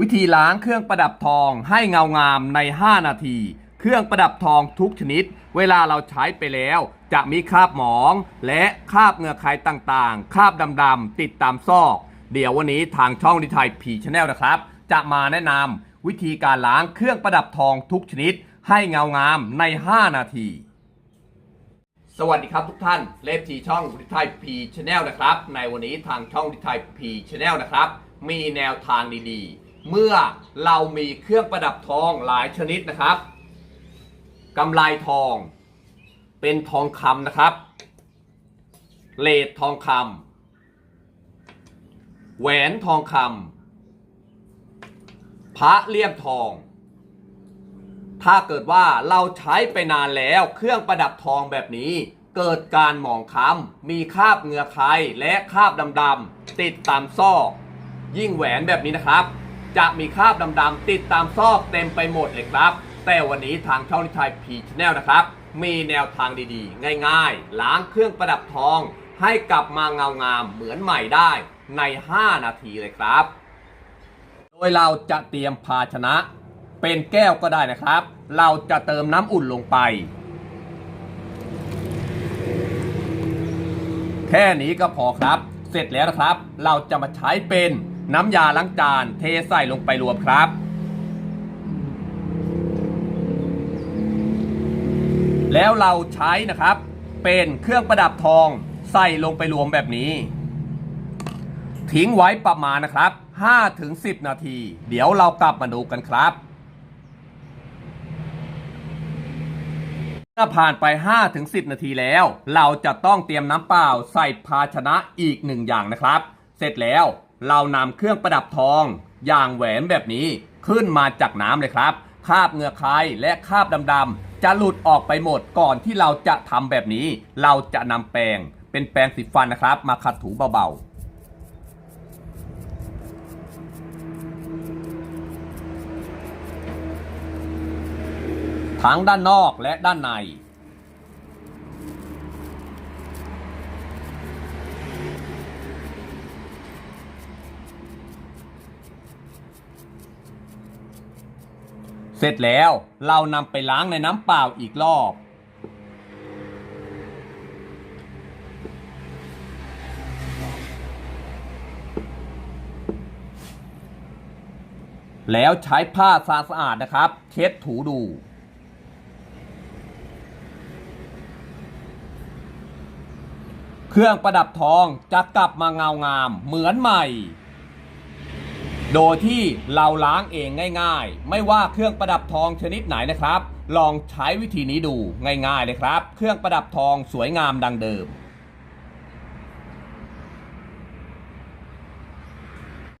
วิธีล้างเครื่องประดับทองให้เงางามใน 5 นาที เครื่องประดับทองทุกชนิด เวลาเราใช้ไปแล้ว จะมีคราบหมอง และคราบเงือใครต่างๆ คราบดำๆติดตามซอก เดี๋ยววันนี้ทางช่องดิไทยพีชแนลนะครับ จะมาแนะนำวิธีการล้างเครื่องประดับทองทุกชนิด ให้เงางามใน 5 นาที สวัสดีครับทุกท่านเลฟทีช่องดิไทยพีชแนลนะครับ ในวันนี้ทางช่องดิไทยพีชแนลนะครับ มีแนวทางดีๆ เมื่อเรามีเครื่องประดับทองหลายชนิดนะครับกำไลทอง เป็นทองคำนะครับ เลดทองคำแหวนทองคำพระเลี่ยมทอง ถ้าเกิดว่าเราใช้ไปนานแล้วเครื่องประดับทองแบบนี้ เกิดการหมองคล้ำมีคราบเหงื่อใครและคราบดำๆติดตามซอกยิ่งแหวนแบบนี้นะครับ จะมีคราบดำๆติดตามซอกเต็มไปหมดเลยครับ แต่วันนี้ทางช่องนิทายพีชแนลนะครับ มีแนวทางดีๆ ง่ายๆ ล้างเครื่องประดับทอง ให้กลับมาเงางามเหมือนใหม่ได้ใน 5 นาทีเลยครับ โดยเราจะเตรียมภาชนะ เป็นแก้วก็ได้นะครับ เราจะเติมน้ำอุ่นลงไป แค่นี้ก็พอครับ เสร็จแล้วนะครับ เราจะมาใช้เป็น น้ำยาล้างจาน เทใส่ลงไปรวมครับ แล้วเราใช้นะครับ เป็นเครื่องประดับทองใส่ลงไปรวมแบบนี้ ทิ้งไว้ประมาณนะครับ5-10 นาที เดี๋ยวเรากลับมาดูกันครับเมื่อผ่านไป 5-10 นาทีแล้ว เราจะต้องเตรียมน้ำเปล่าใส่ภาชนะอีกหนึ่งอย่างนะครับ เสร็จแล้ว เรานำเครื่องประดับทอง อย่างแหวนแบบนี้ขึ้นมาจากน้ำเลยครับ คราบเหงื่อใครและคราบดำๆจะหลุดออกไปหมดก่อนที่เราจะทำแบบนี้ เราจะนำแปรงเป็นแปรงสีฟันนะครับ มาขัดถูเบาๆทั้งด้านนอกและด้านใน เสร็จแล้วเรานำไปล้างในน้ำเปล่าอีกรอบ แล้วใช้ผ้าสะอาดนะครับ เช็ดถูดู เครื่องประดับทองจะกลับมาเงางามเหมือนใหม่ โดยที่เราล้างเองง่าย ๆ ไม่ว่าเครื่องประดับทองชนิดไหนนะครับ ลองใช้วิธีนี้ดูง่าย ๆ เลยครับ เครื่องประดับทองสวยงามดังเดิม